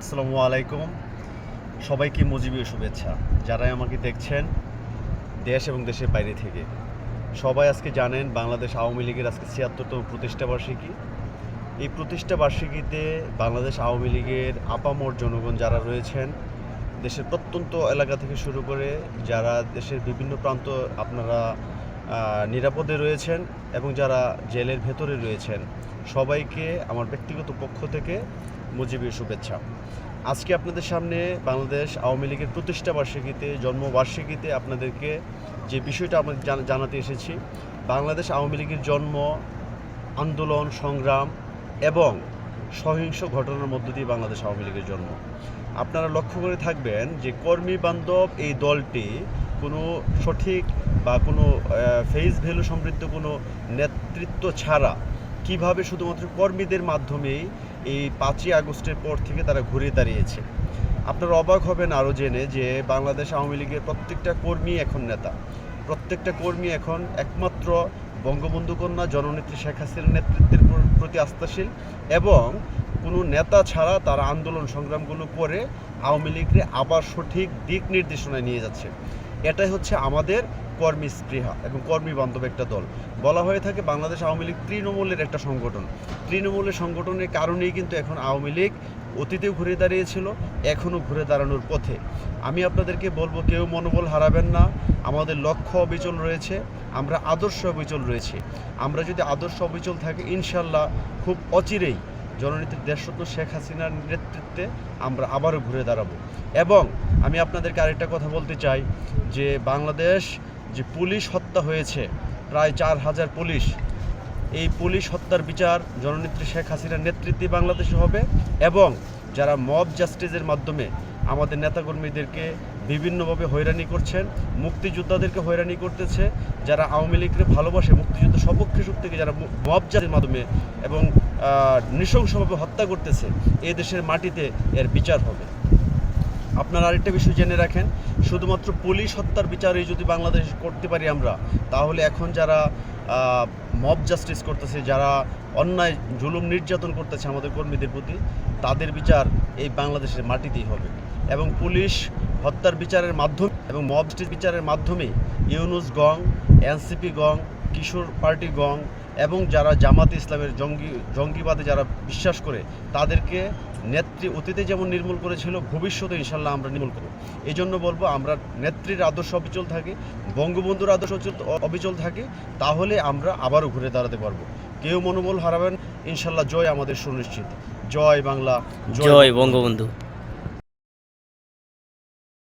আসসালামু আলাইকুম। সবাইকে মুজিবীয় শুভেচ্ছা। যারাই আমাকে দেখছেন দেশ এবং দেশের বাইরে থেকে, সবাই আজকে জানেন বাংলাদেশ আওয়ামী লীগের আজকে ছিয়াত্তরতম প্রতিষ্ঠা বার্ষিকী। এই প্রতিষ্ঠা বার্ষিকীতে বাংলাদেশ আওয়ামী লীগের আপামর জনগণ যারা রয়েছেন, দেশের প্রত্যন্ত এলাকা থেকে শুরু করে যারা দেশের বিভিন্ন প্রান্ত আপনারা নিরাপদে রয়েছেন এবং যারা জেলের ভেতরে রয়েছেন, সবাইকে আমার ব্যক্তিগত পক্ষ থেকে মুজিবের শুভেচ্ছা। আজকে আপনাদের সামনে বাংলাদেশ আওয়ামী লীগের প্রতিষ্ঠা বার্ষিকীতে জন্মবার্ষিকীতে আপনাদেরকে যে বিষয়টা আমরা জানাতে এসেছি, বাংলাদেশ আওয়ামী লীগের জন্ম, আন্দোলন, সংগ্রাম এবং সহিংস ঘটনার মধ্য দিয়ে বাংলাদেশ আওয়ামী লীগের জন্ম। আপনারা লক্ষ্য করে থাকবেন যে কর্মী বান্ধব এই দলটি কোনো সঠিক বা কোনো ফেস ভ্যালু সমৃদ্ধ কোনো নেতৃত্ব ছাড়া কীভাবে শুধুমাত্র কর্মীদের মাধ্যমেই এই পাঁচই আগস্টের পর থেকে তারা ঘুরে দাঁড়িয়েছে। আপনারা অবাক হবেন আরও জেনে যে বাংলাদেশ আওয়ামী লীগের প্রত্যেকটা কর্মী এখন নেতা। প্রত্যেকটা কর্মী এখন একমাত্র বঙ্গবন্ধু কন্যা জননেত্রী শেখ হাসিনার নেতৃত্বের প্রতি আস্থাশীল এবং কোনো নেতা ছাড়া তারা আন্দোলন সংগ্রামগুলো করে আওয়ামী লীগকে আবার সঠিক দিক নির্দেশনায় নিয়ে যাচ্ছে। এটাই হচ্ছে আমাদের কর্মী স্পৃহা এবং কর্মী বান্ধব একটা দল। বলা হয়ে থাকে বাংলাদেশ আওয়ামী লীগ তৃণমূলের একটা সংগঠন। তৃণমূলের সংগঠনের কারণেই কিন্তু এখন আওয়ামী লীগ অতীতেও ঘুরে দাঁড়িয়েছিল, এখনও ঘুরে দাঁড়ানোর পথে। আমি আপনাদেরকে বলব, কেউ মনোবল হারাবেন না। আমাদের লক্ষ্য অবিচল রয়েছে, আমরা আদর্শ অবিচল রয়েছে। আমরা যদি আদর্শ অবিচল থাকি, ইনশাল্লাহ খুব অচিরেই জননীতি দেশরত্ন শেখ হাসিনার নেতৃত্বে আমরা আবারও ঘুরে দাঁড়াবো। এবং আমি আপনাদেরকে আরেকটা কথা বলতে চাই যে বাংলাদেশ যে পুলিশ হত্যা হয়েছে, প্রায় চার হাজার পুলিশ। এই পুলিশ হত্যার বিচার জননেত্রী শেখ হাসিনার নেতৃত্বে বাংলাদেশে হবে এবং যারা মব জাস্টিসের মাধ্যমে আমাদের নেতাকর্মীদেরকে বিভিন্নভাবে হয়রানি করছেন, মুক্তিযোদ্ধাদেরকে হয়রানি করতেছে, যারা আওয়ামী লীগকে ভালোবাসে, মুক্তিযুদ্ধ সপক্ষে শক্তিকে যারা মব জাতির মাধ্যমে এবং নৃশংসভাবে হত্যা করতেছে এই দেশের মাটিতে এর বিচার হবে। আপনারা আরেকটা বিষয় জেনে রাখেন, শুধুমাত্র পুলিশ হত্যার বিচারই যদি বাংলাদেশ করতে পারি আমরা, তাহলে এখন যারা মব জাস্টিস করতেছে, যারা অন্যায়, জুলুম নির্যাতন করতেছে আমাদের কর্মীদের প্রতি, তাদের বিচার এই বাংলাদেশের মাটিতেই হবে। এবং পুলিশ হত্যার বিচারের মাধ্যমে এবং মব বিচারের মাধ্যমে ইউনুস গং, এনসিপি গং, কিশোর পার্টি গং এবং যারা জামাত ইসলামের জঙ্গি, জঙ্গিবাদে যারা বিশ্বাস করে, তাদেরকে নেত্রী অতীতে যেমন নির্মূল করেছিল, ভবিষ্যতে ইনশাল্লাহ আমরা নির্মূল করব। এই জন্য বলব, আমরা নেত্রীর আদর্শ অবিচল থাকে, বঙ্গবন্ধুর আদর্শ অবিচল থাকে, তাহলে আমরা আবারও ঘুরে দাঁড়াতে পারব। কেউ মনোবল হারাবেন ইনশাল্লাহ জয় আমাদের সুনিশ্চিত। জয় বাংলা জয় বঙ্গবন্ধু।